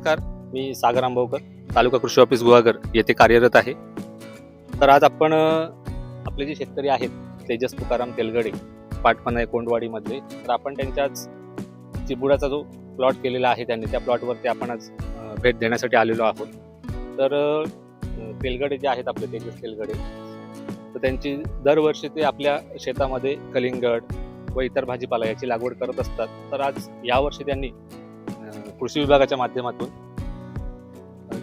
नमस्कार मी सागर आंबवकर तालुका कृषी ऑफिस गुहागर येथे कार्यरत आहे. तर आज आपण आपले जे शेतकरी आहेत तेजस तुकाराम तेलगडे पाटपणा कोंडवाडीमधले तर आपण त्यांच्याच चिबुडाचा जो प्लॉट केलेला आहे त्यांनी त्या प्लॉटवरती आपण आज भेट देण्यासाठी आलेलो आहोत. तर तेलगडे जे आहेत आपले तेजस तेलगडे तर त्यांची दरवर्षी ते आपल्या शेतामध्ये कलिंगड व इतर भाजीपाला याची लागवड करत असतात. तर आज यावर्षी त्यांनी कृषी विभागाच्या माध्यमातून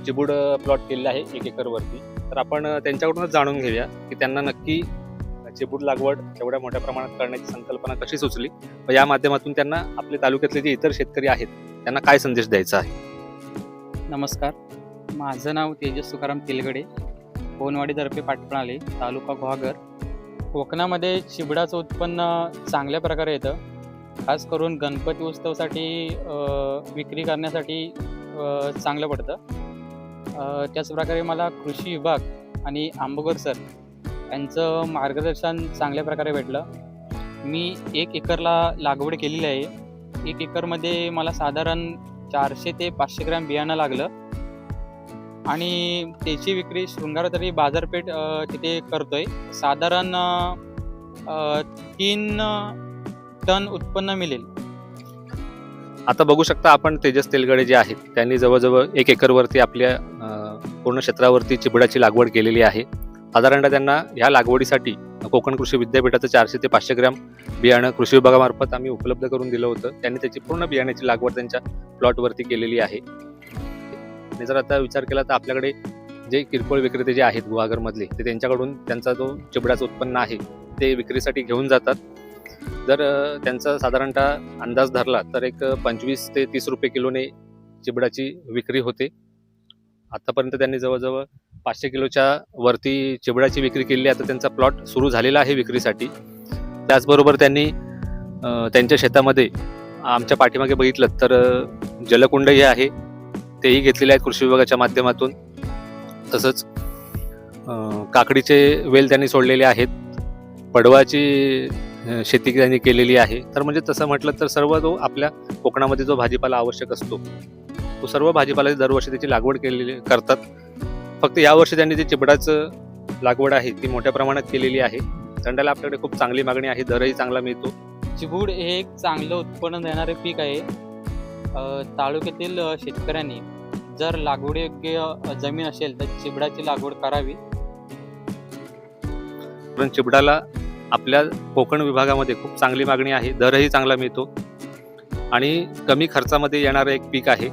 चिबूड प्लॉट केलेला आहे एक एकरवरती. तर आपण त्यांच्याकडूनच जाणून घेऊया की त्यांना नक्की चिबूड लागवड एवढ्या मोठ्या प्रमाणात करण्याची संकल्पना कशी सुचली व या माध्यमातून त्यांना आपले तालुक्यातले जे इतर शेतकरी आहेत त्यांना काय संदेश द्यायचा आहे? नमस्कार. माझं नाव तेजस तुकाराम तेलगडे. कोनवाडीतर्फे पाटप्रणाली तालुका गुहागर. कोकणामध्ये चिबडाचं उत्पन्न चांगल्या प्रकारे येतं. खास करून गणपती उत्सवासाठी विक्री करण्यासाठी चांगलं पडतं. त्याचप्रकारे मला कृषी विभाग आणि आंबोगर सर यांचं मार्गदर्शन चांगल्या प्रकारे भेटलं. मी एक एकरला लागवड केलेली आहे. एक एकरमध्ये मला साधारण चारशे ते पाचशे ग्रॅम बियाणं लागलं. आणि त्याची विक्री शृंगार तरी बाजारपेठ तिथे करतोय. साधारण तीन टन उत्पन्न मिळेल. आता बघू शकता आपण तेजस तेलगडे जे आहेत त्यांनी जवळजवळ एक एकरवरती आपल्या पूर्ण क्षेत्रावरती चिबडाची लागवड केलेली आहे. साधारणतः त्यांना ह्या लागवडीसाठी कोकण कृषी विद्यापीठाचं चारशे ते पाचशे ग्रॅम बियाणं कृषी विभागामार्फत आम्ही उपलब्ध करून दिलं होतं. त्यांनी त्याची पूर्ण बियाण्याची लागवड त्यांच्या प्लॉटवरती केलेली आहे. आणि जर आता विचार केला तर आपल्याकडे जे किरकोळ विक्रेते जे आहेत गुहागरमधले ते त्यांच्याकडून त्यांचा जो चिबडाचं उत्पन्न आहे ते विक्रीसाठी घेऊन जातात. जर त्यांचा साधारणतः अंदाज धरला तर एक पंचवीस ते तीस रुपये किलोने चिबडाची विक्री होते. आतापर्यंत त्यांनी जवळजवळ पाचशे किलोच्या वरती चिबडाची विक्री केली. आहे आता त्यांचा प्लॉट सुरू झालेला आहे विक्रीसाठी. त्याचबरोबर त्यांनी त्यांच्या शेतामध्ये आमच्या पाठीमागे बघितलं तर जलकुंड हे आहे. तेही घेतलेले आहेत कृषी विभागाच्या माध्यमातून. तसंच काकडीचे वेल त्यांनी सोडलेले आहेत. पडवाची शेती त्यांनी केलेली आहे. तर म्हणजे तसं म्हटलं तर सर्व जो आपल्या कोकणामध्ये जो भाजीपाला आवश्यक असतो तो सर्व भाजीपाला दरवर्षी त्याची लागवड केलेली करतात. फक्त यावर्षी त्यांनी जे चिबडाचं लागवड आहे ती मोठ्या प्रमाणात केलेली आहे. थंडाला आपल्याकडे खूप चांगली मागणी आहे दरही चांगला मिळतो. चिबूड हे एक चांगलं उत्पन्न देणारे पीक आहे. तालुक्यातील शेतकऱ्यांनी जर लागवडयोग्य अ, जमीन असेल तर चिबडाची लागवड करावी. कारण चिबडाला आपल्या कोकण विभागामध्ये खूप चांगली मागणी आहे दरही चांगला मिळतो. आणि कमी खर्चामध्ये येणारं एक पीक आहे.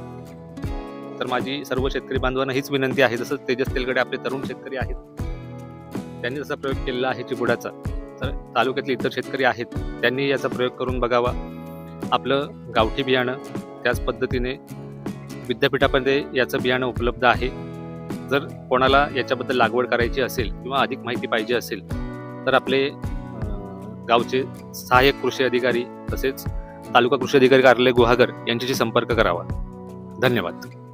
तर माझी सर्व शेतकरी बांधवांना हीच विनंती आहे जसं तेजस तेलगडे आपले तरुण शेतकरी आहेत त्यांनी जसा प्रयोग केलेला आहे चिबुडाचा तर तालुक्यातले इतर शेतकरी आहेत त्यांनी याचा प्रयोग करून बघावा. आपलं गावठी बियाणं त्याच पद्धतीने विद्यापीठामध्ये याचं बियाणं उपलब्ध आहे. जर कोणाला याच्याबद्दल लागवड करायची असेल किंवा अधिक माहिती पाहिजे असेल तर आपले गावचे सहाय्यक कृषी अधिकारी तसेच तालुका कृषी अधिकारी कार्यालय गुहागर यांच्याशी संपर्क करावा. धन्यवाद.